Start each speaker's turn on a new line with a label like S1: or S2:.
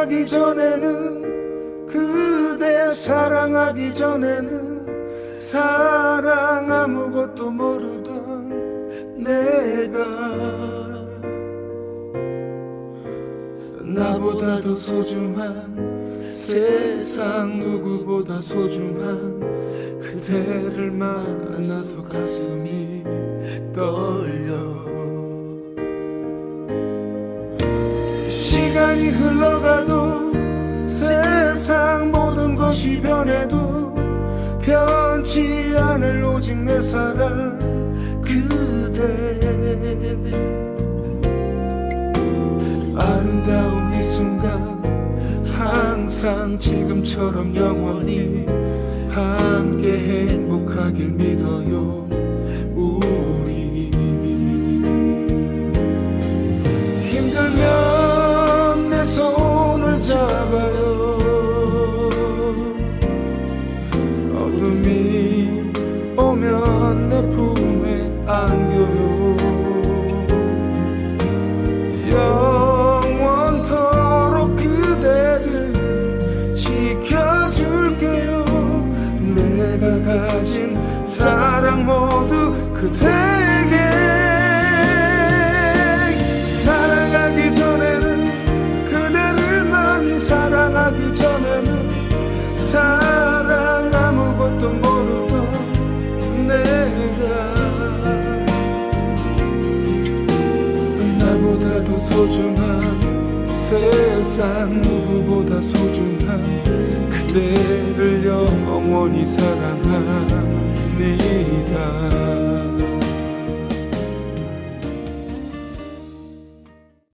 S1: 사랑하기 전에는 그대 사랑하기 전에는 사랑 아무것도 모르던 내가 나보다도 소중한 세상 누구보다 소중한 그대를 만나서 가슴이 떨려. 시간이 흘러가 것이 변해도 변치 않을 오직 내 사랑 그대. 아름다운 이 순간 항상 지금처럼 영원히 함께 행복하길 믿어요 우리. 힘들면 지켜줄게요. 내가 가진 사랑 모두 그대에게. 사랑하기 전에는 그대를 많이 사랑하기 전에는 사랑 아무것도 모르던 내가 나보다도 소중한 세상 누구보다 소중한 그대를 영원히 사랑합니다